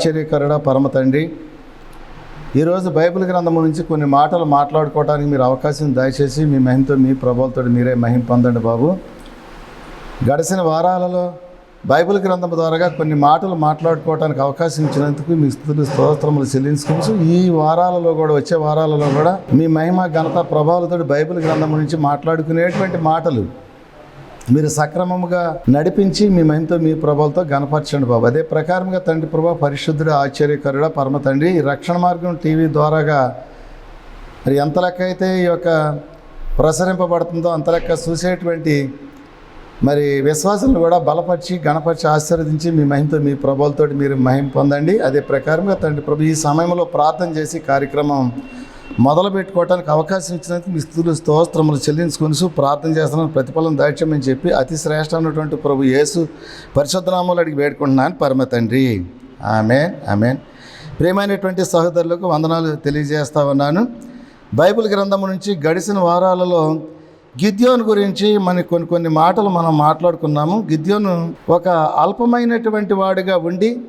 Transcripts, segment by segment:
ఆశ్చర్యకరుడ పరమ తండ్రి. ఈరోజు బైబిల్ గ్రంథం నుంచి కొన్ని మాటలు మాట్లాడుకోవడానికి మీరు అవకాశం దయచేసి మీ మహిమతో మీ ప్రభావంతో మీరే మహిమ పొందండి బాబు. గడిచిన వారాలలో బైబిల్ గ్రంథం ద్వారా కొన్ని మాటలు మాట్లాడుకోవడానికి అవకాశం ఇచ్చినందుకు మీ స్థుతులు స్తోత్రములు చెల్లించుకోవచ్చు ఈ వారాలలో కూడా వచ్చే వారాలలో కూడా మీ మహిమ ఘనత ప్రభావాలతో బైబిల్ గ్రంథం నుంచి మాట్లాడుకునేటువంటి మాటలు మీరు సక్రమముగా నడిపించి మీ మహిమతో మీ ప్రభావంతో గణపరచండి బాబు. అదే ప్రకారంగా తండ్రి ప్రభా పరిశుద్ధుడు ఆశ్చర్యకరుడ పరమ తండ్రి. రక్షణ మార్గం టీవీ ద్వారాగా మరి ఎంత లెక్క అయితే ఈ యొక్క ప్రసరింపబడుతుందో అంత లెక్క చూసేటువంటి మరి విశ్వాసాలను కూడా బలపరిచి గణపరిచి ఆశీర్వదించి మీ మహిమతో మీ ప్రభావాలతో మీరు మహిమ పొందండి. అదే ప్రకారంగా తండ్రి ప్రభు ఈ సమయంలో ప్రార్థన చేసి కార్యక్రమం మొదలు పెట్టుకోవడానికి అవకాశం ఇచ్చినందుకు మీ స్థుతులు స్తోత్రములు చెల్లించుకొని ప్రార్థన చేస్తున్నాను. ప్రతిఫలం దాక్ష్యమని చెప్పి అతి శ్రేష్టమైనటువంటి ప్రభు యేసు పరిశుద్ధనామాలు అడిగి వేడుకుంటున్నాను. పరమ తండ్రి. Amen amen. ప్రేమైనటువంటి సహోదరులకు వందనాలు తెలియజేస్తా ఉన్నాను. బైబిల్ గ్రంథం నుంచి గడిచిన వారాలలో గిద్యోను గురించి మనకి కొన్ని కొన్ని మాటలు మనం మాట్లాడుకున్నాము. గిద్యోను ఒక అల్పమైనటువంటి వాడిగా ఉండి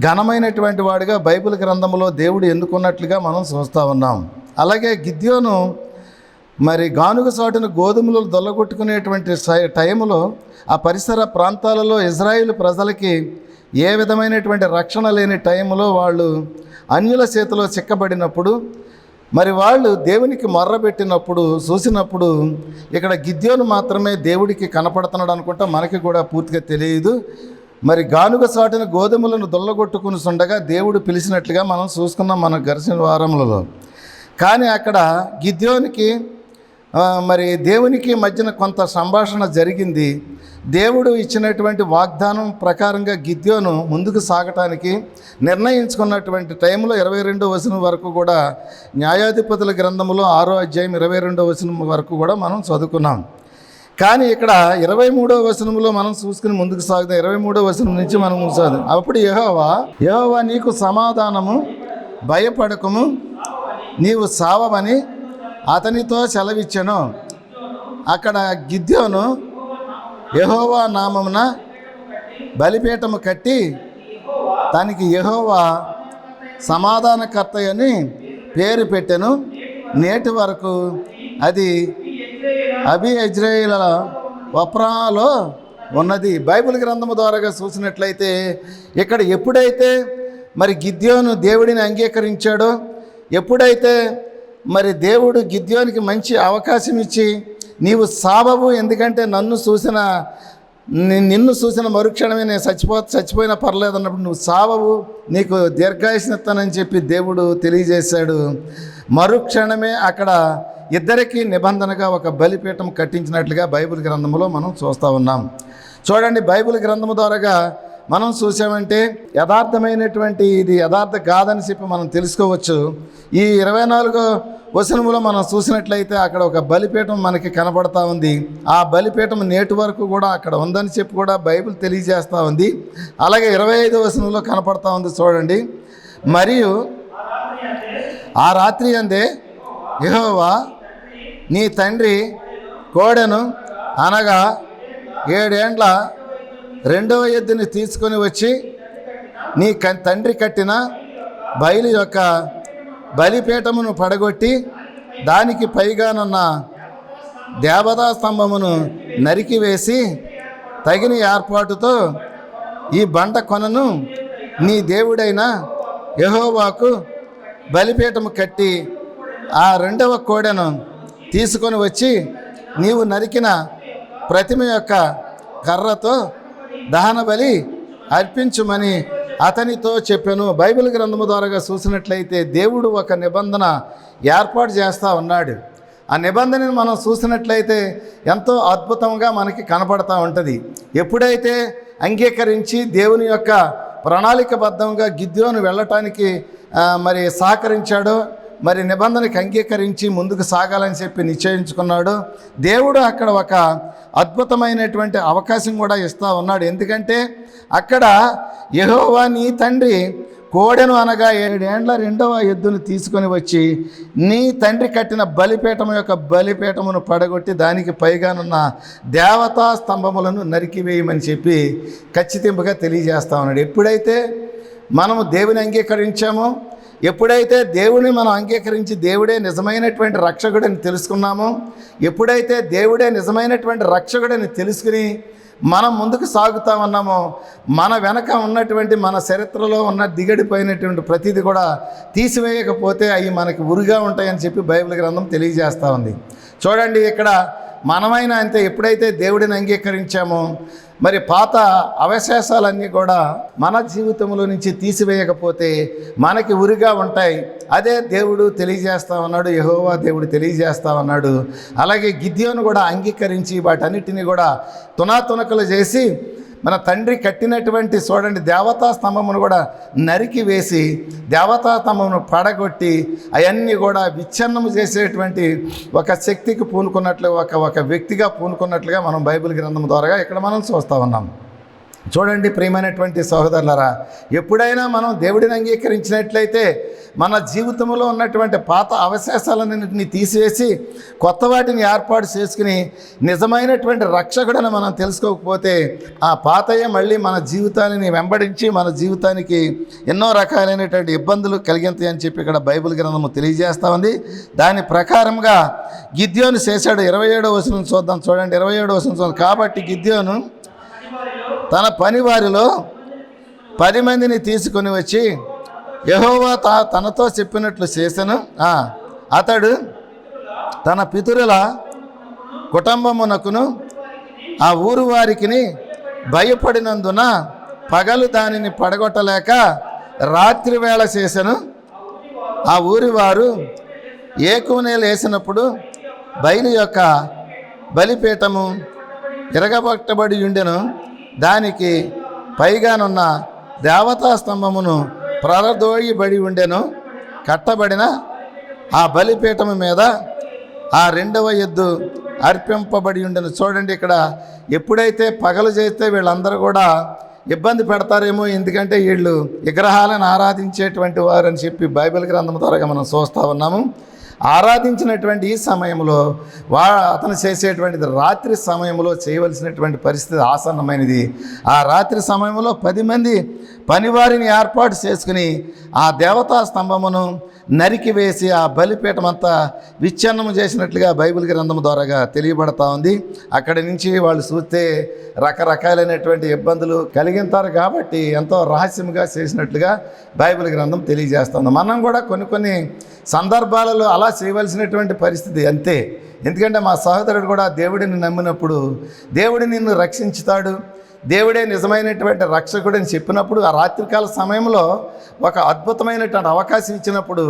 ఘనమైనటువంటి వాడిగా బైబిల్ గ్రంథంలో దేవుడు ఎన్నుకున్నట్లుగా మనం చూస్తూ ఉన్నాం. అలాగే గిద్యోను మరి గానుగ సాటును గోధుమలు దొల్లగొట్టుకునేటువంటి సై- టైంలో ఆ పరిసర ప్రాంతాలలో ఇజ్రాయిల్ ప్రజలకి ఏ విధమైనటువంటి రక్షణ లేని టైంలో వాళ్ళు అన్యుల చేతిలో చిక్కబడినప్పుడు మరి వాళ్ళు దేవునికి మొర్రబెట్టినప్పుడు చూసినప్పుడు ఇక్కడ గిద్యోను మాత్రమే దేవుడికి కనపడుతున్నాడు అనుకుంటా మనకి కూడా పూర్తిగా తెలియదు. మరి గానుగ సాటిన గోధుమలను దొల్లగొట్టుకుని ఉండగా దేవుడు పిలిచినట్లుగా మనం చూసుకున్నాం మన ఘర్షణ వారములలో. కానీ అక్కడ గిద్యోనికి మరి దేవునికి మధ్యన కొంత సంభాషణ జరిగింది. దేవుడు ఇచ్చినటువంటి వాగ్దానం ప్రకారంగా గిద్యోను ముందుకు సాగటానికి నిర్ణయించుకున్నటువంటి టైంలో ఇరవై రెండో వచనం వరకు కూడా న్యాయాధిపతుల గ్రంథంలో ఆరో అధ్యాయం ఇరవై రెండో వచనం వరకు కూడా మనం చదువుకున్నాం. కానీ ఇక్కడ ఇరవై మూడో వచనంలో మనం చూసుకుని ముందుకు సాగుతాం ఇరవై మూడో వచనం నుంచి మనం చదువు అప్పుడు యహోవా యహోవా నీకు సమాధానము భయపడకము నీవు సావమని అతనితో సెలవిచ్చాను. అక్కడ గిద్యోను యహోవా నామమున బలిపీఠము కట్టి దానికి యహోవా సమాధానకర్త అని పేరు పెట్టెను. నేటి వరకు అది అభి ఇజ్రాయిల వప్రాలో ఉన్నది. బైబిల్ గ్రంథము ద్వారాగా చూసినట్లయితే ఇక్కడ ఎప్పుడైతే మరి గిద్యోను దేవుడిని అంగీకరించాడో ఎప్పుడైతే మరి దేవుడు గిద్యోనికి మంచి అవకాశం ఇచ్చి నీవు సాబవు ఎందుకంటే నన్ను చూసిన నిన్ను చూసిన మరుక్షణమే నేను చచ్చిపో చచ్చిపోయినా పర్లేదు అన్నప్పుడు నువ్వు సావవు నీకు దీర్ఘాయుష్నిస్తానని చెప్పి దేవుడు తెలియజేశాడు. మరుక్షణమే అక్కడ ఇద్దరికీ నిబంధనగా ఒక బలిపీఠం కట్టించినట్లుగా బైబిల్ గ్రంథంలో మనం చూస్తూ ఉన్నాం. చూడండి బైబిల్ గ్రంథము ద్వారాగా మనం చూసామంటే యథార్థమైనటువంటి ఇది యథార్థ కాదని చెప్పి మనం తెలుసుకోవచ్చు. ఈ ఇరవై నాలుగో వచనములో మనం చూసినట్లయితే అక్కడ ఒక బలిపీఠం మనకి కనబడతా ఉంది. ఆ బలిపీఠం నేటి వరకు కూడా అక్కడ ఉందని చెప్పి కూడా బైబిల్ తెలియజేస్తూ ఉంది. అలాగే ఇరవై ఐదో వచనంలో కనపడతా ఉంది చూడండి. మరియు ఆ రాత్రి అందే యహోవా నీ తండ్రి కోడెను అనగా ఏడేండ్ల రెండవ ఎద్దుని తీసుకొని వచ్చి నీ క- తండ్రి కట్టిన బయలు యొక్క బలిపీఠమును పడగొట్టి దానికి పైగానున్న దేవతా స్తంభమును నరికివేసి తగిన ఏర్పాటుతో ఈ బండ కొనను నీ దేవుడైన యెహోవాకు బలిపీఠము కట్టి ఆ రెండవ కోడెను తీసుకొని వచ్చి నీవు నరికిన ప్రతిమ యొక్క కర్రతో దహన బలి అర్పించుమని అతనితో చెప్పాను. బైబిల్ గ్రంథము ద్వారాగా చూసినట్లయితే దేవుడు ఒక నిబంధన ఏర్పాటు చేస్తూ ఉన్నాడు. ఆ నిబంధనని మనం చూసినట్లయితే ఎంతో అద్భుతంగా మనకి కనపడతా ఉంటుంది. ఎప్పుడైతే అంగీకరించి దేవుని యొక్క ప్రణాళికబద్ధంగా గిద్యోను వెళ్ళటానికి మరి సహకరించాడో మరి నిబంధనకి అంగీకరించి ముందుకు సాగాలని చెప్పి నిశ్చయించుకున్నాడు. దేవుడు అక్కడ ఒక అద్భుతమైనటువంటి అవకాశం కూడా ఇస్తూ ఉన్నాడు. ఎందుకంటే అక్కడ యహోవా నీ తండ్రి కోడెను అనగా ఏడేండ్ల రెండవ ఎద్దును తీసుకొని వచ్చి నీ తండ్రి కట్టిన బలిపీఠం యొక్క బలిపీఠమును పడగొట్టి దానికి పైగానున్న దేవతా స్తంభములను నరికివేయమని చెప్పి ఖచ్చితింపుగా తెలియజేస్తా ఉన్నాడు. ఎప్పుడైతే మనము దేవుని అంగీకరించామో ఎప్పుడైతే దేవుని మనం అంగీకరించి దేవుడే నిజమైనటువంటి రక్షకుడని తెలుసుకున్నామో ఎప్పుడైతే దేవుడే నిజమైనటువంటి రక్షకుడని తెలుసుకుని మనం ముందుకు సాగుతా ఉన్నామో మన వెనక ఉన్నటువంటి మన చరిత్రలో ఉన్న దిగడిపోయినటువంటి ప్రతిదీ కూడా తీసివేయకపోతే అవి మనకి ఉరిగా ఉంటాయని చెప్పి బైబిల్ గ్రంథం తెలియజేస్తూ ఉంది. చూడండి ఇక్కడ మనమైన అంతే ఎప్పుడైతే దేవుడిని అంగీకరించామో మరి పాత అవశేషాలన్నీ కూడా మన జీవితంలో నుంచి తీసివేయకపోతే మనకి ఉరిగా ఉంటాయి. అదే దేవుడు తెలియజేస్తా ఉన్నాడు యహోవా దేవుడు తెలియజేస్తా ఉన్నాడు. అలాగే గిద్యోను కూడా అంగీకరించి వాటన్నిటిని కూడా తునాతునకలు చేసి మన తండ్రి కట్టినటువంటి చూడండి దేవతా స్తంభమును కూడా నరికి వేసి దేవతా స్తంభమును పడగొట్టి అవన్నీ కూడా విచ్ఛిన్నము చేసేటువంటి ఒక శక్తికి పూనుకున్నట్లు ఒక ఒక వ్యక్తిగా పూనుకున్నట్లుగా మనం బైబిల్ గ్రంథం ద్వారా ఇక్కడ మనం చూస్తూ ఉన్నాం. చూడండి ప్రియమైనటువంటి సహోదరులరా ఎప్పుడైనా మనం దేవుడిని అంగీకరించినట్లయితే మన జీవితంలో ఉన్నటువంటి పాత అవశేషాలన్నింటినీ తీసివేసి కొత్త వాటిని ఏర్పాటు చేసుకుని నిజమైనటువంటి రక్షకుడని మనం తెలుసుకోకపోతే ఆ పాతయ్య మళ్ళీ మన జీవితాన్ని వెంబడించి మన జీవితానికి ఎన్నో రకాలైనటువంటి ఇబ్బందులు కలిగింతాయని చెప్పి ఇక్కడ బైబిల్ గ్రంథము తెలియజేస్తా ఉంది. దాని ప్రకారంగా గిద్యోను చేశాడు. ఇరవై ఏడో వచనం చూద్దాం. చూడండి ఇరవై ఏడో వచనం చూద్దాం. కాబట్టి గిద్యోను తన పనివారిలో పది మందిని తీసుకొని వచ్చి యహోవా తా తనతో చెప్పినట్లు చేశాను అతడు తన పితురుల కుటుంబమునకును ఆ ఊరు వారికిని భయపడినందున పగలు దానిని పడగొట్టలేక రాత్రి వేళ చేశాను ఆ ఊరి వారు ఏకునేలు వేసినప్పుడు బయలు యొక్క బలిపీఠము ఇరగబట్టబడి ఉండెను. దానికి పైగానున్న దేవతా స్తంభమును ప్రరదోయబడి ఉండెను కట్టబడిన ఆ బలిపీఠము మీద ఆ రెండవ ఎద్దు అర్పింపబడి ఉండెను. చూడండి ఇక్కడ ఎప్పుడైతే పగలు చేస్తే వీళ్ళందరూ కూడా ఇబ్బంది పెడతారేమో ఎందుకంటే వీళ్ళు విగ్రహాలను ఆరాధించేటువంటి వారు అని చెప్పి బైబిల్ గ్రంథం ద్వారా మనం చూస్తూ ఉన్నాము. ఆరాధించినటువంటి ఈ సమయంలో వా అతను చేసేటువంటిది రాత్రి సమయంలో చేయవలసినటువంటి పరిస్థితి ఆసన్నమైనది. ఆ రాత్రి సమయంలో పది మంది పనివారిని ఏర్పాటు చేసుకుని ఆ దేవతా స్తంభమును నరికివేసి ఆ బలిపీఠం అంతా విచ్ఛిన్నము చేసినట్లుగా బైబిల్ గ్రంథం ద్వారాగా తెలియబడతా ఉంది. అక్కడి నుంచి వాళ్ళు చూస్తే రకరకాలైనటువంటి ఇబ్బందులు కలిగింతారు కాబట్టి ఎంతో రహస్యంగా చేసినట్లుగా బైబిల్ గ్రంథం తెలియజేస్తుంది. మనం కూడా కొన్ని కొన్ని సందర్భాలలో అలా చేయవలసినటువంటి పరిస్థితి అంతే. ఎందుకంటే మా సహోదరుడు కూడా దేవుడిని నమ్మినప్పుడు దేవుడు నిన్ను రక్షించుతాడు. దేవుడే నిజమైనటువంటి రక్షకుడని చెప్పినప్పుడు ఆ రాత్రికాల సమయంలో ఒక అద్భుతమైనటువంటి అవకాశం ఇచ్చినప్పుడు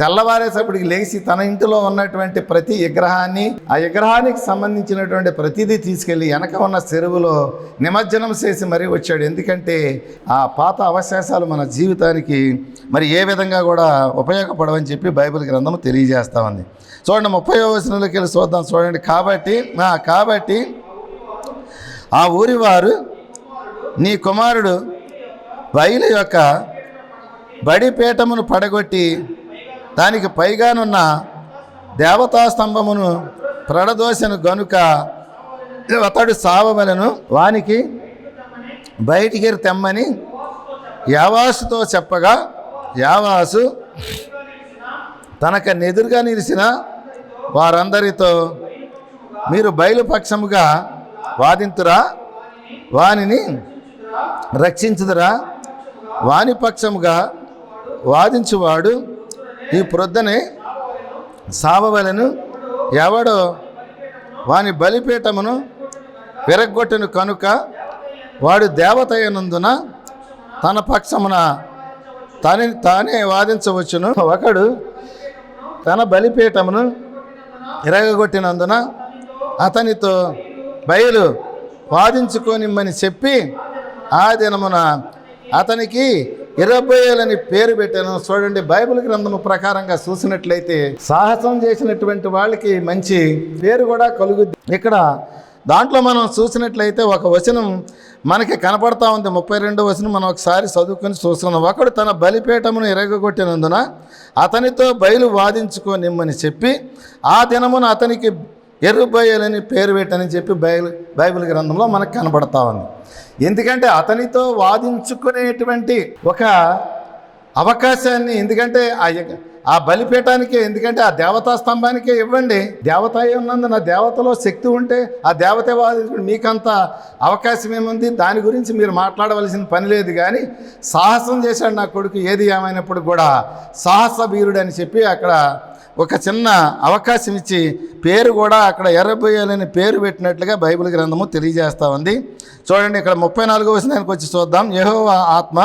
తెల్లవారేసప్పటికి లేచి తన ఇంటిలో ఉన్నటువంటి ప్రతి విగ్రహాన్ని ఆ విగ్రహానికి సంబంధించినటువంటి ప్రతిదీ తీసుకెళ్ళి వెనక ఉన్న చెరువులో నిమజ్జనం చేసి మరీ వచ్చాడు. ఎందుకంటే ఆ పాత అవశేషాలు మన జీవితానికి మరి ఏ విధంగా కూడా ఉపయోగపడవని చెప్పి బైబిల్ గ్రంథం తెలియజేస్తా ఉంది. చూడండి ముప్పై వచనంలోకి వెళ్ళి చూద్దాం. చూడండి కాబట్టి కాబట్టి ఆ ఊరి వారు నీ కుమారుడు బయలు యొక్క బడిపీఠమును పడగొట్టి దానికి పైగానున్న దేవతా స్తంభమును ప్రడదోసెను గనుక అతడు సావవలను వానికి బయటికి తెమ్మని యావాసుతో చెప్పగా యావాసు తనకు నెదురుగా నిలిచిన వారందరితో మీరు బయలుపక్షముగా వాదింతురా? వానిని రక్షించుదురా? వాని పక్షముగా వాదించువాడు ఈ ప్రొద్దనే సావవలను ఎవడో వాని బలిపీఠమును విరగ్గొట్టను కనుక వాడు దేవత అయినందున తన పక్షమున తని తానే వాదించవచ్చును. ఒకడు తన బలిపీఠమును ఇరగగొట్టినందున అతనితో బయలు వాదించుకోనిమ్మని చెప్పి ఆ దినమున అతనికి ఇరబోయేలని పేరు పెట్టాను. చూడండి బైబిల్ గ్రంథము ప్రకారంగా చూసినట్లయితే సాహసం చేసినటువంటి వాళ్ళకి మంచి పేరు కూడా కలుగుద్ది. ఇక్కడ దాంట్లో మనం చూసినట్లయితే ఒక వచనం మనకి కనపడతా ఉంది. ముప్పై రెండో వచనం మనం ఒకసారి చదువుకొని చూస్తున్నాం. ఒకడు తన బలిపీఠమును ఇరగగొట్టినందున అతనితో బయలు వాదించుకోనిమ్మని చెప్పి ఆ దినమున అతనికి ఎర్రుబయలని పేరు పెట్టని చెప్పి బైబిల్ బైబిల్ గ్రంథంలో మనకు కనబడతా ఉంది. ఎందుకంటే అతనితో వాదించుకునేటువంటి ఒక అవకాశాన్ని ఎందుకంటే ఆ ఆ బలిపీఠానికే ఎందుకంటే ఆ దేవతా స్తంభానికే ఇవ్వండి. దేవత ఉన్నందున దేవతలో శక్తి ఉంటే ఆ దేవత వాదించుకుని మీకంత అవకాశం ఏముంది? దాని గురించి మీరు మాట్లాడవలసిన పని లేదు కానీ సాహసం చేశాడు నా కొడుకు. ఏది ఏమైనప్పుడు కూడా సాహస వీరుడు అని చెప్పి అక్కడ ఒక చిన్న అవకాశం ఇచ్చి పేరు కూడా అక్కడ ఎర్రబోయాలని పేరు పెట్టినట్లుగా బైబిల్ గ్రంథము తెలియజేస్తూ ఉంది. చూడండి ఇక్కడ ముప్పై నాలుగో వచనానికి వచ్చి చూద్దాం. యహో ఆత్మ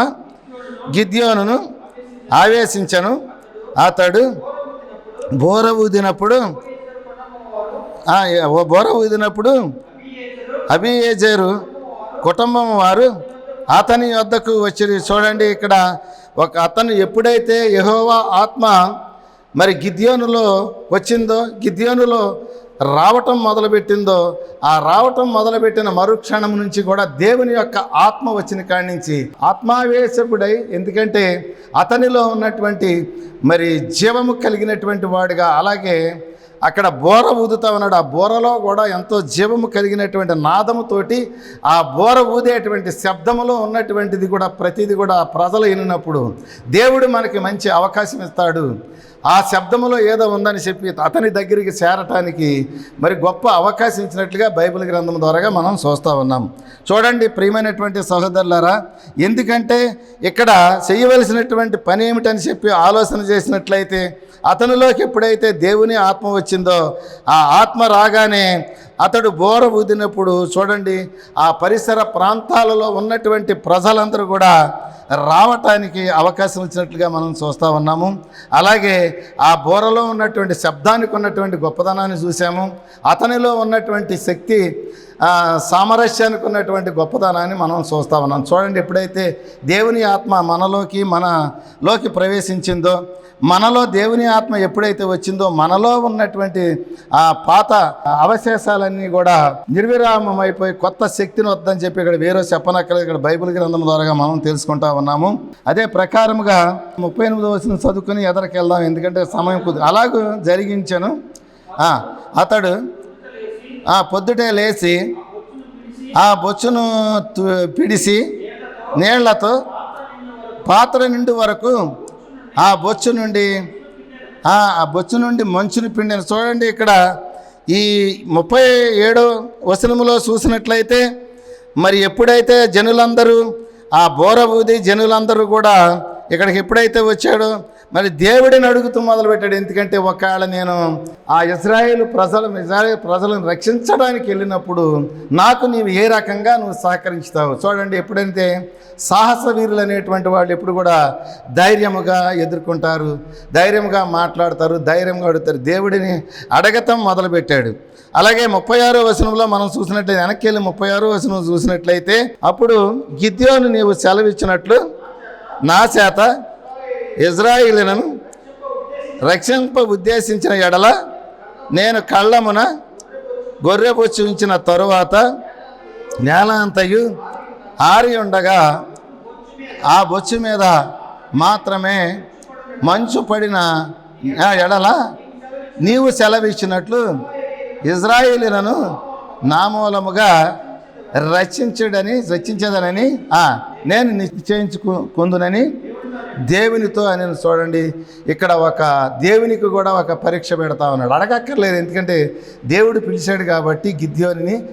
గిద్యోనును ఆవేశించను. అతడు బోర ఊదినప్పుడు ఓ బోర ఊదినప్పుడు అభియేజరు కుటుంబం వారు అతని వద్దకు వచ్చి చూడండి ఇక్కడ ఒక అతను ఎప్పుడైతే యహోవా ఆత్మ మరి గిద్యోనులో వచ్చిందో గిద్యోనులో రావటం మొదలుపెట్టిందో ఆ రావటం మొదలుపెట్టిన మరుక్షణం నుంచి కూడా దేవుని యొక్క ఆత్మ వచ్చిన కాడి నుంచి ఆత్మావేశకుడై ఎందుకంటే అతనిలో ఉన్నటువంటి మరి జీవము కలిగినటువంటి వాడుగా అలాగే అక్కడ బోర ఊదుతా ఉన్నాడు. ఆ బోరలో కూడా ఎంతో జీవము కలిగినటువంటి నాదముతోటి ఆ బోర ఊదేటువంటి శబ్దములో ఉన్నటువంటిది కూడా ప్రతిది కూడా ప్రజలు వినినప్పుడు దేవుడు మనకి మంచి అవకాశం ఇస్తాడు. ఆ శబ్దములో ఏదో ఉందని చెప్పి అతని దగ్గరికి చేరటానికి మరి గొప్ప అవకాశం ఇచ్చినట్లుగా బైబిల్ గ్రంథం ద్వారా మనం చూస్తూ ఉన్నాం. చూడండి ప్రియమైనటువంటి సహోదరులారా ఎందుకంటే ఇక్కడ చేయవలసినటువంటి పని ఏమిటని చెప్పి ఆలోచన చేసినట్లయితే అతనిలోకి ఎప్పుడైతే దేవుని ఆత్మ వచ్చిందో ఆ ఆత్మ రాగానే అతడు బోర ఊదినప్పుడు చూడండి ఆ పరిసర ప్రాంతాలలో ఉన్నటువంటి ప్రజలందరూ కూడా రావటానికి అవకాశం ఇచ్చినట్లుగా మనం చూస్తూ ఉన్నాము. అలాగే ఆ బోరలో ఉన్నటువంటి శబ్దానికి ఉన్నటువంటి గొప్పదనాన్ని చూసాము అతనిలో ఉన్నటువంటి శక్తి సామరస్యానికి ఉన్నటువంటి గొప్పదనాన్ని మనం చూస్తూ ఉన్నాం. చూడండి ఎప్పుడైతే దేవుని ఆత్మ మనలోకి మనలోకి ప్రవేశించిందో మనలో దేవుని ఆత్మ ఎప్పుడైతే వచ్చిందో మనలో ఉన్నటువంటి ఆ పాత అవశేషాలన్నీ కూడా నిర్విరామం అయిపోయి కొత్త శక్తిని వద్దని చెప్పి ఇక్కడ వేరే చెప్పనక్కర్లేదు. ఇక్కడ బైబిల్ గ్రంథం ద్వారా మనం తెలుసుకుంటా ఉన్నాము. అదే ప్రకారముగా ముప్పై ఎనిమిది వచ్చిన చదువుకుని ఎదరికెళ్దాం. ఎందుకంటే సమయం కుదు అలాగూ జరిగించాను. అతడు ఆ పొద్దుటే లేచి ఆ బొచ్చును తు- పిడిసి నీళ్ళతో పాత్ర నిండి వరకు ఆ బొచ్చు నుండి ఆ బొచ్చు నుండి మంచుని పిండిన చూడండి ఇక్కడ. ఈ ముప్పై ఏడో వసనములో చూసినట్లయితే మరి ఎప్పుడైతే జనులందరూ ఆ బోర ఊది జనులందరూ కూడా ఇక్కడికి ఎప్పుడైతే వచ్చాడో మరి దేవుడిని అడుగుతూ మొదలుపెట్టాడు. ఎందుకంటే ఒకవేళ నేను ఆ ఇజ్రాయేల్ ప్రజలు ఇజ్రాయేల్ ప్రజలను రక్షించడానికి వెళ్ళినప్పుడు నాకు నీవు ఏ రకంగా నువ్వు సహకరించుతావు? చూడండి ఎప్పుడైతే సాహస వీరులు అనేటువంటి వాళ్ళు ఎప్పుడు కూడా ధైర్యముగా ఎదుర్కొంటారు ధైర్యంగా మాట్లాడతారు ధైర్యంగా అడుగుతారు. దేవుడిని అడగటం మొదలుపెట్టాడు. అలాగే ముప్పై ఆరో వచనంలో మనం చూసినట్లయితే వెనక్కి వెళ్ళి ముప్పై ఆరో వచనం చూసినట్లయితే అప్పుడు గిద్యోను నీవు సెలవిచ్చినట్లు నా చేత ఇజ్రాయిలను రక్షింప ఉద్దేశించిన ఎడల నేను కళ్ళమున గొర్రెబొచ్చు ఉంచిన తరువాత నేల అంతయు ఆరి ఉండగా ఆ బొచ్చు మీద మాత్రమే మంచు పడిన ఎడల నీవు సెలవిచ్చినట్లు ఇజ్రాయేలీలను నామూలముగా రచించడని రచించదనని ఆ, నేను నిశ్చయించుకుందునని దేవునితో అని చూడండి. ఇక్కడ ఒక దేవునికి కూడా ఒక పరీక్ష పెడతా ఉన్నాడు. అడగక్కర్లేదు ఎందుకంటే దేవుడు పిలిచాడు కాబట్టి గిద్యోని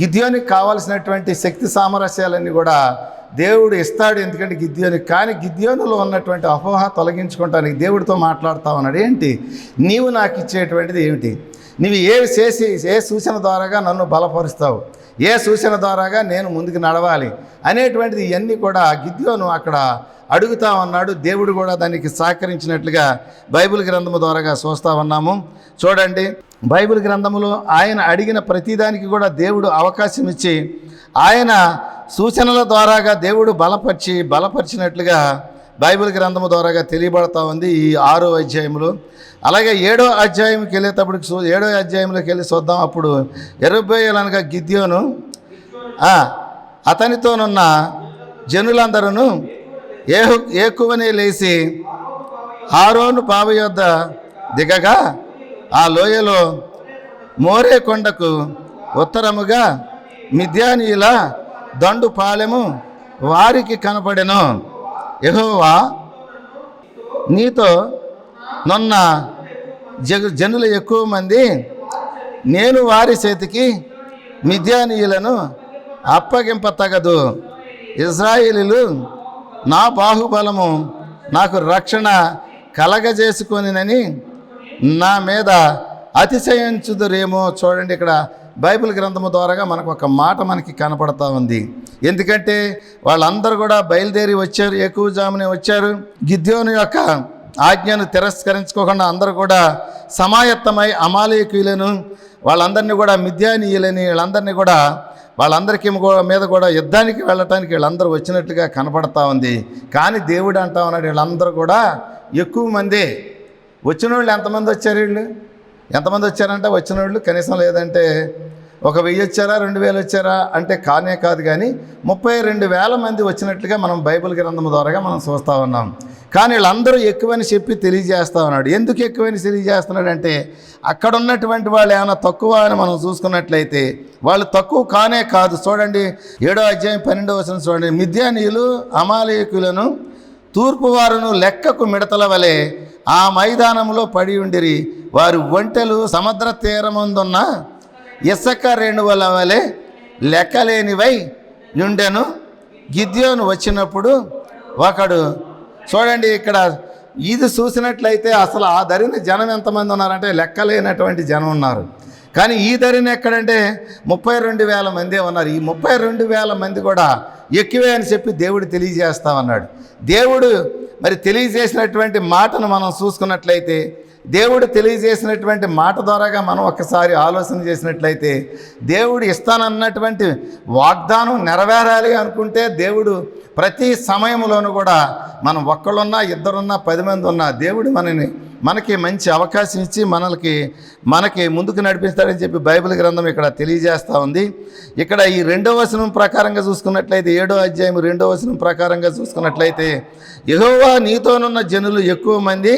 గిద్యోనికి కావాల్సినటువంటి శక్తి సామరస్యాలన్నీ కూడా దేవుడు ఇస్తాడు ఎందుకంటే గిద్యోనికి కానీ గిద్యోనులో ఉన్నటువంటి అపోహ తొలగించుకోవటానికి దేవుడితో మాట్లాడుతూ ఉన్నాడు. ఏంటి? నీవు నాకు ఇచ్చేటువంటిది ఏమిటి? నీవు ఏ చేసి ఏ సూచన ద్వారాగా నన్ను బలపరుస్తావు? ఏ సూచన ద్వారాగా నేను ముందుకు నడవాలి? అనేటువంటిది ఇవన్నీ కూడా గిద్యోను అక్కడ అడుగుతా ఉన్నాడు. దేవుడు కూడా దానికి సహకరించినట్లుగా బైబిల్ గ్రంథము ద్వారాగా చూస్తా ఉన్నాము. చూడండి. బైబిల్ గ్రంథములో ఆయన అడిగిన ప్రతిదానికి కూడా దేవుడు అవకాశం ఇచ్చి ఆయన సూచనల ద్వారాగా దేవుడు బలపరిచి బలపరిచినట్లుగా బైబిల్ గ్రంథము ద్వారాగా తెలియబడతా ఉంది ఈ ఆరో అధ్యాయంలో అలాగే ఏడో అధ్యాయంకి వెళ్ళేటప్పుడు చూ ఏడో అధ్యాయంలోకి వెళ్ళి చూద్దాం. అప్పుడు ఎరుబేయలనగా గిద్యోను అతనితోనున్న జనులందరూ ఏ ఏకువని లేచి ఆరోను పావ యొద్ద దిగగా ఆ లోయలో మోరే కొండకు ఉత్తరముగా మిద్యానీయుల దండు పాలెము వారికి కనపడెను. యహోవా నీతో నున్న జగ జనులు ఎక్కువ మంది నేను వారి చేతికి మిద్యానీయులను అప్పగింపతగదు ఇజ్రాయిలీలు నా బాహుబలము నాకు రక్షణ కలగజేసుకొనినని నా మీద అతిశయించుదురేమో చూడండి ఇక్కడ బైబిల్ గ్రంథము ద్వారాగా మనకు ఒక మాట మనకి కనపడతా ఉంది. ఎందుకంటే వాళ్ళందరూ కూడా బయలుదేరి వచ్చారు ఎక్కువ జామునే వచ్చారు. గిద్యోను యొక్క ఆజ్ఞను తిరస్కరించుకోకుండా అందరూ కూడా సమాయత్తమై అమాలయకులను వాళ్ళందరినీ కూడా మిథ్యానీయులని వీళ్ళందరినీ కూడా వాళ్ళందరికీ మీద కూడా యుద్ధానికి వెళ్ళటానికి వీళ్ళందరూ వచ్చినట్టుగా కనపడతా ఉంది. కానీ దేవుడు అంటా ఉన్నాడు వీళ్ళందరూ కూడా ఎక్కువ మంది. వచ్చిన వాళ్ళు ఎంతమంది వచ్చారు వీళ్ళు? ఎంతమంది వచ్చారంటే వచ్చిన వాళ్ళు కనీసం లేదంటే ఒక వెయ్యి వచ్చారా రెండు వేలు వచ్చారా అంటే కానే కాదు కానీ ముప్పై రెండు వేల మంది వచ్చినట్లుగా మనం బైబిల్ గ్రంథం ద్వారాగా మనం చూస్తూ ఉన్నాం. కానీ వీళ్ళందరూ ఎక్కువని చెప్పి తెలియజేస్తా ఉన్నాడు. ఎందుకు ఎక్కువని తెలియజేస్తున్నాడు అంటే అక్కడ ఉన్నటువంటి వాళ్ళు ఏమైనా తక్కువ అని మనం చూసుకున్నట్లయితే వాళ్ళు తక్కువ కానే కాదు. చూడండి ఏడో అధ్యాయం పన్నెండో వచ్చిన చూడండి. మిథ్యానీయులు అమాలయకులను తూర్పువారును లెక్కకు మిడతల వలె ఆ మైదానంలో పడి ఉండిరి. వారి ఒంటెలు సముద్ర తీరముందున్న ఇసక రేణువుల వలె లెక్కలేనివై నుండెను. గిద్యోను వచ్చినప్పుడు ఒకడు చూడండి ఇక్కడ ఇది చూసినట్లయితే అసలు ఆ ధరిన జనం ఎంతమంది ఉన్నారంటే లెక్కలేనటువంటి జనం ఉన్నారు. కానీ ఈ ధరిన ఎక్కడంటే ముప్పై రెండు వేల మందే ఉన్నారు. ఈ ముప్పై రెండు వేల మంది కూడా ఎక్కువే అని చెప్పి దేవుడు తెలియజేస్తా ఉన్నాడు. దేవుడు మరి తెలియజేసినటువంటి మాటను మనం చూసుకున్నట్లయితే దేవుడు తెలియజేసినటువంటి మాట ద్వారాగా మనం ఒక్కసారి ఆలోచన చేసినట్లయితే దేవుడు ఇస్తానన్నటువంటి వాగ్దానం నెరవేరాలి అనుకుంటే దేవుడు ప్రతి సమయంలోనూ కూడా మనం ఒక్కళ్ళున్నా ఇద్దరున్నా పది మంది ఉన్నా దేవుడు మనని మనకి మంచి అవకాశం ఇచ్చి మనకి మనకి ముందుకు నడిపిస్తాడని చెప్పి బైబిల్ గ్రంథం ఇక్కడ తెలియజేస్తూ ఉంది. ఇక్కడ ఈ రెండో వచనం ప్రకారంగా చూసుకున్నట్లయితే ఏడో అధ్యాయం రెండో వచనం ప్రకారంగా చూసుకున్నట్లయితే ఎగోవా నీతోనున్న జనులు ఎక్కువ మంది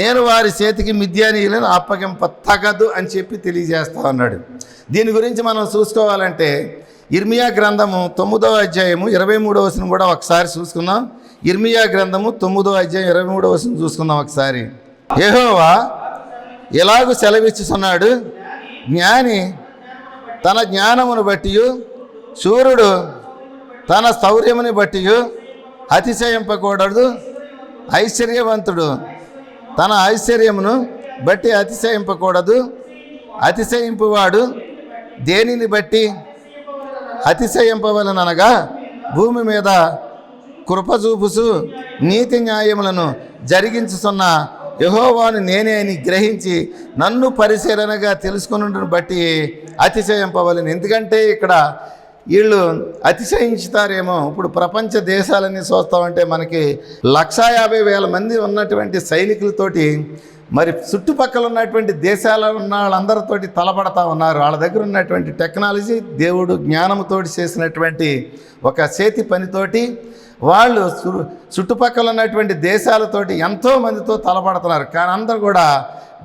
నేను వారి చేతికి మిథ్యానీయులను అప్పగింప తగదు అని చెప్పి తెలియజేస్తా ఉన్నాడు దీని గురించి మనం చూసుకోవాలంటే ఇర్మియా గ్రంథము తొమ్మిదో అధ్యాయము ఇరవై మూడో వచనం కూడా ఒకసారి చూసుకుందాం. ఇర్మియా గ్రంథము తొమ్మిదో అధ్యాయం ఇరవై మూడో వచనం చూసుకుందాం ఒకసారి. ఏహోవా ఎలాగూ సెలవిచ్చుతున్నాడు జ్ఞాని తన జ్ఞానమును బట్టి సూర్యుడు తన స్థౌర్యముని బట్టి అతిశయింపకూడదు ఐశ్వర్యవంతుడు. తన ఐశ్వర్యమును బట్టి అతిశయింపకూడదు. అతిశయింపువాడు దేనిని బట్టి? అతిశయింపవలనగా భూమి మీద కృపచూపుసు నీతి న్యాయములను జరిగించుతున్న యహోవాను నేనే అని గ్రహించి నన్ను పరిశీలనగా తెలుసుకుని బట్టి అతిశయింపవలను. ఎందుకంటే ఇక్కడ వీళ్ళు అతిశయించుతారేమో. ఇప్పుడు ప్రపంచ దేశాలన్నీ చూస్తామంటే మనకి లక్షా యాభై వేల మంది ఉన్నటువంటి సైనికులతోటి మరి చుట్టుపక్కల ఉన్నటువంటి దేశాల ఉన్న వాళ్ళందరితోటి తలపడతా ఉన్నారు. వాళ్ళ దగ్గర ఉన్నటువంటి టెక్నాలజీ దేవుడు జ్ఞానముతోటి చేసినటువంటి ఒక చేతి పనితోటి వాళ్ళు చుట్టుపక్కల ఉన్నటువంటి దేశాలతోటి ఎంతో మందితో తలపడుతున్నారు. కానీ అందరూ కూడా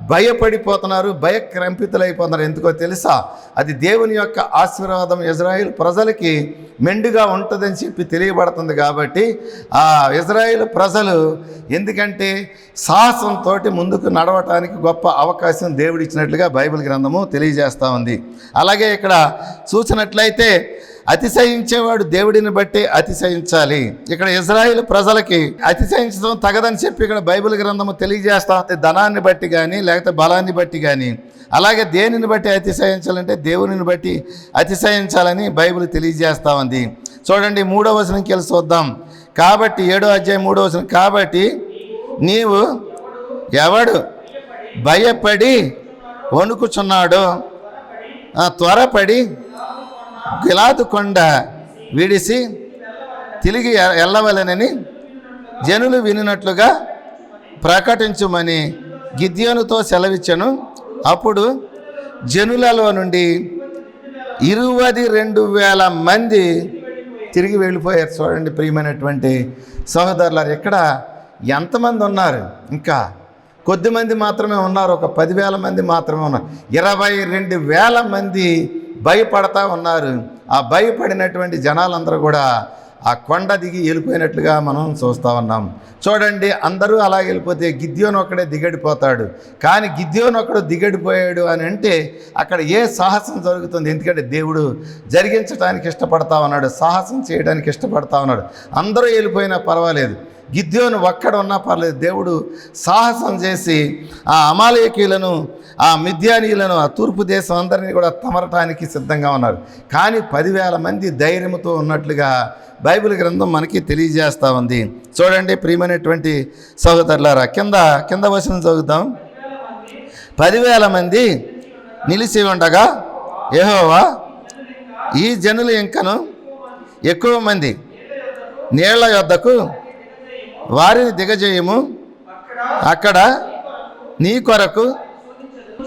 భయపడిపోతున్నారు భయక్రంపితులైపోతున్నారు. ఎందుకో తెలుసా? అది దేవుని యొక్క ఆశీర్వాదం ఇజ్రాయిల్ ప్రజలకి మెండుగా ఉంటుందని చెప్పి తెలియబడుతుంది కాబట్టి ఆ ఇజ్రాయిల్ ప్రజలు ఎందుకంటే సాహసంతో ముందుకు నడవటానికి గొప్ప అవకాశం దేవుడిచ్చినట్లుగా బైబిల్ గ్రంథము తెలియజేస్తూ ఉంది. అలాగే ఇక్కడ చూసినట్లయితే అతిశయించేవాడు దేవుడిని బట్టి అతిశయించాలి. ఇక్కడ ఇజ్రాయిల్ ప్రజలకి అతిశయించడం తగదని చెప్పి ఇక్కడ బైబిల్ గ్రంథము తెలియజేస్తా. ఉంది ధనాన్ని బట్టి కానీ లేకపోతే బలాన్ని బట్టి కానీ అలాగే దేనిని బట్టి అతిశయించాలంటే దేవునిని బట్టి అతిశయించాలని బైబిల్ తెలియజేస్తా ఉంది. చూడండి మూడో వచనంకి వెళ్ళి చూద్దాం. కాబట్టి ఏడో అధ్యాయం మూడో వచనం కాబట్టి నీవు ఎవడు భయపడి వణుకుచున్నాడో త్వరపడి గిలాదు కొండ విడిసి తిరిగి వెళ్ళవలనని జనులు వినినట్లుగా ప్రకటించుమని గిద్యోనుతో సెలవిచ్చను. అప్పుడు జనులలో నుండి ఇరువది రెండు వేల మంది తిరిగి వెళ్ళిపోయారు. చూడండి ప్రియమైనటువంటి సహోదరులారు ఇక్కడ ఎంతమంది ఉన్నారు? ఇంకా కొద్దిమంది మాత్రమే ఉన్నారు. ఒక పదివేల మంది మాత్రమే ఉన్నారు. ఇరవై రెండు వేల మంది భయపడతా ఉన్నారు. ఆ భయపడినటువంటి జనాలందరూ కూడా ఆ కొండ దిగి వెళ్ళిపోయినట్లుగా మనం చూస్తూ ఉన్నాం. చూడండి అందరూ అలా వెళ్ళిపోతే గిద్యోన్ ఒకడే దిగడిపోతాడు. కానీ గిద్యోన్ ఒక్కడు దిగడిపోయాడు అని అంటే అక్కడ ఏ సాహసం జరుగుతుంది? ఎందుకంటే దేవుడు జరిగించడానికి ఇష్టపడతా ఉన్నాడు సాహసం చేయడానికి ఇష్టపడతా ఉన్నాడు. అందరూ వెళ్ళిపోయినా పర్వాలేదు. గిద్యోను ఒక్కడ ఉన్నా పర్లేదు. దేవుడు సాహసం చేసి ఆ అమాలయకీలను ఆ మిథ్యానీయులను ఆ తూర్పు దేశం అందరినీ కూడా తమరటానికి సిద్ధంగా ఉన్నారు. కానీ పదివేల మంది ధైర్యంతో ఉన్నట్లుగా బైబిల్ గ్రంథం మనకి తెలియజేస్తూ ఉంది. చూడండి ప్రియమైనటువంటి సహోదరులారా కింద కింద వచనం చదువుతాం పదివేల మంది నిలిచి ఉండగా ఏహోవా ఈ జనులు ఇంకను ఎక్కువ మంది నీళ్ళ యొద్దకు వారిని దిగజేయము. అక్కడ నీ కొరకు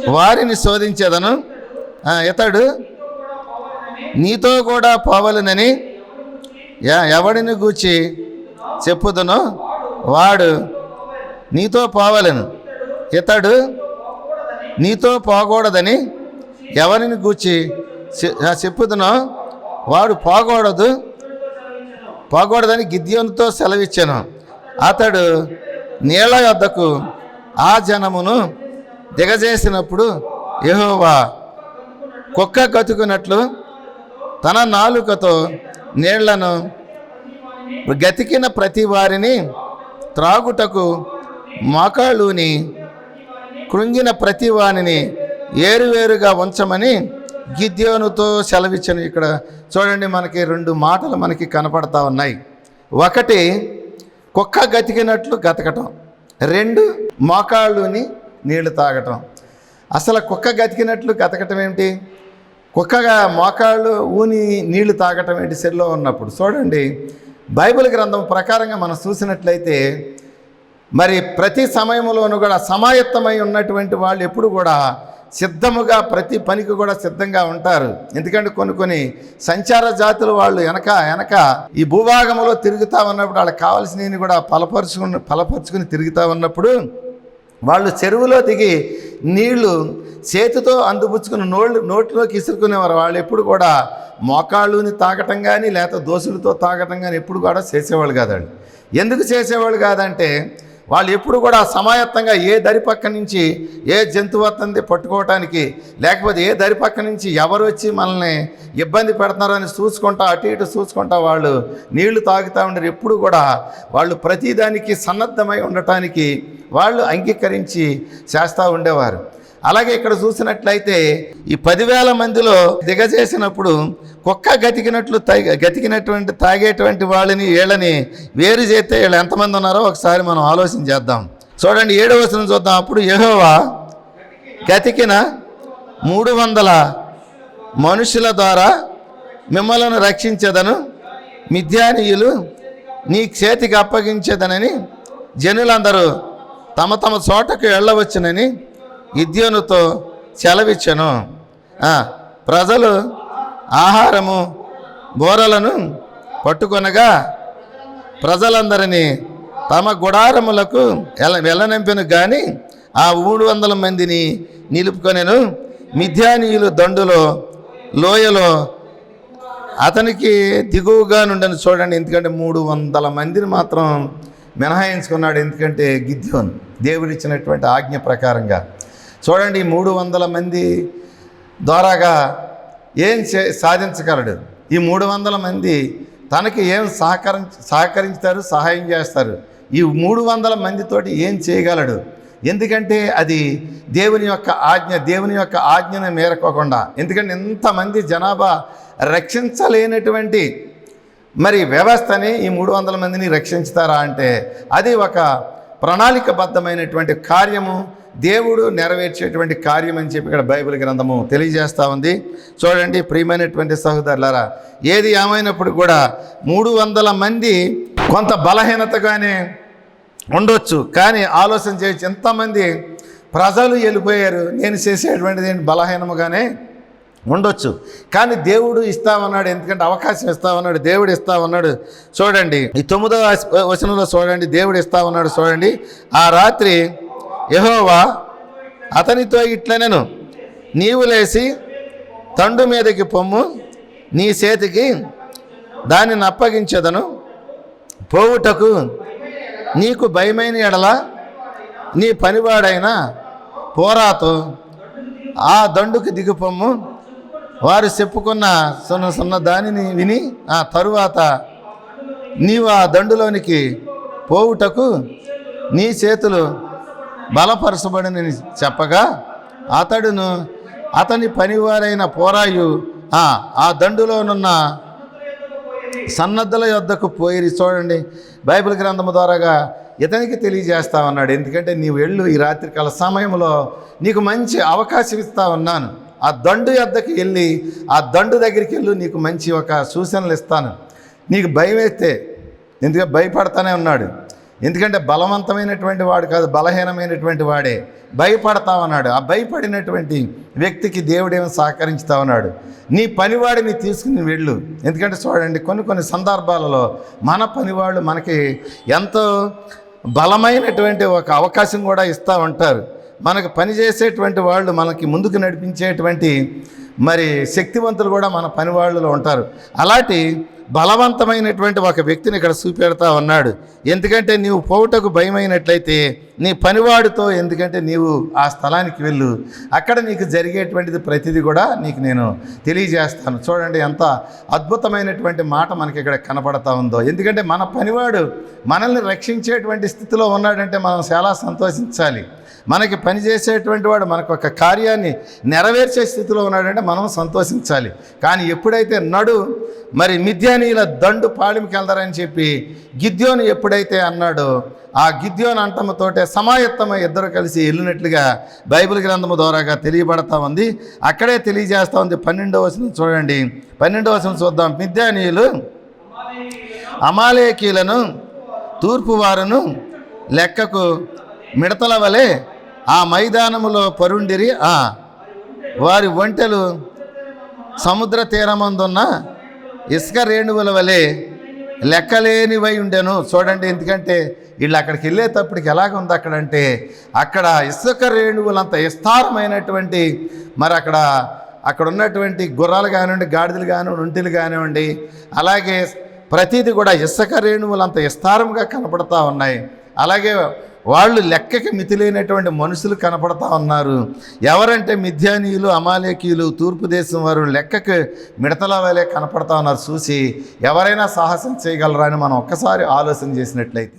వారిని శోధించేదను. ఇతడు నీతో కూడా పోవలనని ఎవడిని గూర్చి చెప్పుదునో వాడు నీతో పోవలను. ఇతడు? నీతో పోకూడదని ఎవరిని గూర్చి చె- చెప్పుదునో వాడు పోకూడదు పోకూడదని గిద్యోనితో సెలవిచ్చాను. అతడు నీళ్ళ యొద్దకు ఆ జనమును దిగజేసినప్పుడు యెహోవా కుక్క గతుకున్నట్లు తన నాలుకతో నీళ్ళను గతికిన ప్రతి వారిని త్రాగుటకు మోకాళ్ళుని కృంగిన ప్రతి వాణిని ఏరువేరుగా ఉంచమని గిద్యోనుతో సెలవిచ్చను. ఇక్కడ చూడండి మనకి రెండు మాటలు మనకి కనపడతా ఉన్నాయి. ఒకటి కుక్క గతికినట్లు గతకటం. రెండు మోకాళ్ళుని నీళ్ళు తాగటం. అసలు కుక్క గతికినట్లు గతకటం ఏమిటి? కుక్కగా మోకాళ్ళు ఊని నీళ్ళు తాగటం ఏంటి సెల్లో ఉన్నప్పుడు? చూడండి. బైబిల్ గ్రంథం ప్రకారంగా మనం చూసినట్లయితే మరి ప్రతి సమయంలోనూ కూడా సమాయత్తమై ఉన్నటువంటి వాళ్ళు ఎప్పుడు కూడా సిద్ధముగా ప్రతి పనికి కూడా సిద్ధంగా ఉంటారు. ఎందుకంటే కొన్ని కొన్ని సంచార జాతుల వాళ్ళు వెనక వెనక ఈ భూభాగంలో తిరుగుతూ ఉన్నప్పుడు వాళ్ళకి కావాల్సినవి కూడా పలపరుచుకుని పలపరుచుకుని తిరుగుతూ ఉన్నప్పుడు వాళ్ళు చెరువులో దిగి నీళ్ళు చేతితో అందుపుచ్చుకుని నోళ్ళు నోట్లోకి ఇసురుకునేవారు. వాళ్ళు ఎప్పుడు కూడా మోకాళ్ళుని తాగటం కానీ లేకపోతే దోసులతో తాగటం కానీ ఎప్పుడు కూడా చేసేవాళ్ళు కాదండి. ఎందుకు చేసేవాళ్ళు కాదంటే వాళ్ళు ఎప్పుడు కూడా సమాయత్తంగా ఏ దరి పక్క నుంచి ఏ జంతువు వస్తుంది పట్టుకోవటానికి లేకపోతే ఏ దరి పక్క నుంచి ఎవరు వచ్చి మనల్ని ఇబ్బంది పెడుతున్నారో అని చూసుకుంటా అటు ఇటు చూసుకుంటా వాళ్ళు నీళ్ళు తాగుతూ ఉండరు. ఎప్పుడు కూడా వాళ్ళు ప్రతిదానికి సన్నద్ధమై ఉండటానికి వాళ్ళు అంగీకరించి చేస్తూ ఉండేవారు. అలాగే ఇక్కడ చూసినట్లయితే ఈ పదివేల మందిలో దిగజేసినప్పుడు కుక్క గతికినట్లు తాగి గతికినటువంటి తాగేటువంటి వాళ్ళని వీళ్ళని వేరు చేస్తే వీళ్ళు ఎంతమంది ఉన్నారో ఒకసారి మనం ఆలోచన చేద్దాం. చూడండి ఏడవ వచనం చూద్దాం. అప్పుడు యెహోవా గతికిన మూడు వందల మనుషుల ద్వారా మిమ్మలను రక్షించదను మిథ్యానీయులు నీ చేతికి అప్పగించేదనని జనులందరూ తమ తమ చోటకు వెళ్ళవచ్చునని ఇద్యోనుతో సెలవిచ్చను. ప్రజలు ఆహారము బోరలను పట్టుకొనగా ప్రజలందరినీ తమ గుడారములకు ఎల వెళ్ళనంపెను కానీ ఆ మూడు వందల మందిని నిలుపుకొనెను. మిథ్యానీయులు దండులో లోయలో అతనికి దిగువగా నుండని చూడండి. ఎందుకంటే మూడు వందల మందిని మాత్రం మినహాయించుకున్నాడు. ఎందుకంటే గిద్యోన్ దేవుడిచ్చినటువంటి ఆజ్ఞ ప్రకారంగా. చూడండి మూడు వందల మంది ద్వారాగా ఏం చే సాధించగలడు? ఈ మూడు వందల మంది తనకి ఏం సహకరి సహకరించుతారు సహాయం చేస్తారు? ఈ మూడు వందల మందితోటి ఏం చేయగలడు? ఎందుకంటే అది దేవుని యొక్క ఆజ్ఞ దేవుని యొక్క ఆజ్ఞను మేరకోకుండా. ఎందుకంటే ఇంతమంది జనాభా రక్షించలేనటువంటి మరి వ్యవస్థని ఈ మూడు వందల మందిని రక్షించుతారా అంటే అది ఒక ప్రణాళికబద్ధమైనటువంటి కార్యము. దేవుడు నెరవేర్చేటువంటి కార్యం అని చెప్పి ఇక్కడ బైబిల్ గ్రంథము తెలియజేస్తూ ఉంది. చూడండి ప్రియమైనటువంటి సహోదరులారా ఏది ఏమైనప్పుడు కూడా మూడు వందల మంది కొంత బలహీనతగానే ఉండొచ్చు. కానీ ఆలోచన చేయొచ్చు. ఎంతమంది ప్రజలు వెళ్ళిపోయారు నేను చేసేటువంటిది ఏంటి? బలహీనముగానే ఉండొచ్చు. కానీ దేవుడు ఇస్తామన్నాడు ఎందుకంటే అవకాశం ఇస్తామన్నాడు దేవుడు ఇస్తామన్నాడు చూడండి ఈ తొమ్మిదవ వచనంలో చూడండి దేవుడు ఇస్తామన్నాడు చూడండి. ఆ రాత్రి యహోవా అతనితో ఇట్లనెను నీవు లేచి తండు మీదకి పొమ్ము నీ చేతికి దానిని అప్పగించదను. పోవుటకు నీకు భయమైన ఎడల నీ పనివాడైన పోరాతో ఆ దండుకి దిగుపొమ్ము. వారు చెప్పుకున్న సున్న సున్న దానిని విని ఆ తరువాత నీవు ఆ దండులోనికి పోవుటకు నీ చేతులు బలపరచబడినని చెప్పగా అతడును అతని పనివారైన పోరాయు ఆ దండులోనున్న సన్నద్ధుల యొద్దకు పోయి చూడండి బైబిల్ గ్రంథము ద్వారాగా ఇతనికి తెలియజేస్తా ఉన్నాడు ఎందుకంటే నీవు వెళ్ళు ఈ రాత్రికాల సమయంలో నీకు మంచి అవకాశం ఇస్తా ఉన్నాను. ఆ దండు యొద్దకు వెళ్ళి ఆ దండు దగ్గరికి వెళ్ళు నీకు మంచి ఒక సూచనలు ఇస్తాను. నీకు భయం వేస్తే ఎందుకంటే భయపడతానే ఉన్నాడు. ఎందుకంటే బలవంతమైనటువంటి వాడు కాదు బలహీనమైనటువంటి వాడే. భయపడతా ఉన్నాడు ఆ భయపడినటువంటి వ్యక్తికి దేవుడేమో సహకరించుతా ఉన్నాడు నీ పనివాడిని తీసుకుని వెళ్ళు. ఎందుకంటే చూడండి కొన్ని కొన్ని సందర్భాలలో మన పనివాళ్ళు మనకి ఎంతో బలమైనటువంటి ఒక అవకాశం కూడా ఇస్తూ ఉంటారు. మనకు పనిచేసేటువంటి వాళ్ళు మనకి ముందుకు నడిపించేటువంటి మరి శక్తివంతులు కూడా మన పని వాళ్ళలో ఉంటారు. అలాంటి బలవంతమైనటువంటి ఒక వ్యక్తిని ఇక్కడ చూపెడతా ఉన్నాడు. ఎందుకంటే నీవు పోవుటకు భయమైనట్లయితే నీ పనివాడితో ఎందుకంటే నీవు ఆ స్థలానికి వెళ్ళు. అక్కడ నీకు జరిగేటువంటిది ప్రతిదీ కూడా నీకు నేను తెలియజేస్తాను. చూడండి ఎంత అద్భుతమైనటువంటి మాట మనకి ఇక్కడ కనపడతా ఉందో. ఎందుకంటే మన పనివాడు మనల్ని రక్షించేటువంటి స్థితిలో ఉన్నాడంటే మనం చాలా సంతోషించాలి. మనకి పనిచేసేటువంటి వాడు మనకు ఒక కార్యాన్ని నెరవేర్చే స్థితిలో ఉన్నాడంటే మనం సంతోషించాలి. కానీ ఎప్పుడైతే నడు మరి మిథ్యానీల దండు పాళింకి వెళ్దారని చెప్పి గిద్యోను ఎప్పుడైతే అన్నాడో ఆ గిద్యోన్ అంటముతోటే సమాయత్తమ ఇద్దరు కలిసి వెళ్ళినట్లుగా బైబిల్ గ్రంథము ద్వారాగా తెలియబడతా ఉంది. అక్కడే తెలియజేస్తూ ఉంది పన్నెండవ వచనం చూడండి. పన్నెండవ వచనం చూద్దాం. మిథ్యానీయులు అమాలేకీలను తూర్పు వారును లెక్కకు మిడతల వలె ఆ మైదానములో పరుండిరి ఆ వారి ఒంటెలు సముద్ర తీరమందున్న ఇసుక రేణువుల వలె లెక్కలేనివై ఉండెను. చూడండి ఎందుకంటే వీళ్ళు అక్కడికి వెళ్ళేటప్పటికి ఎలాగుంది అక్కడ అంటే అక్కడ ఇసుక రేణువులంత విస్తారమైనటువంటి మరి అక్కడ అక్కడ ఉన్నటువంటి గుర్రాలు కానివ్వండి గాడిదలు కానివ్వండి ఒంటిలు కానివ్వండి అలాగే ప్రతిదీ కూడా ఇసుక రేణువులు అంత విస్తారంగా కనపడతా ఉన్నాయి. అలాగే వాళ్ళు లెక్కకి మితిలేనటువంటి మనుషులు కనపడతా ఉన్నారు. ఎవరంటే మిథ్యానీయులు అమాలేకీయులు తూర్పు దేశం వారు లెక్కకి మిడతల వలె కనపడతా ఉన్నారు. చూసి ఎవరైనా సాహసం చేయగలరా అని మనం ఒక్కసారి ఆలోచన చేసినట్లయితే.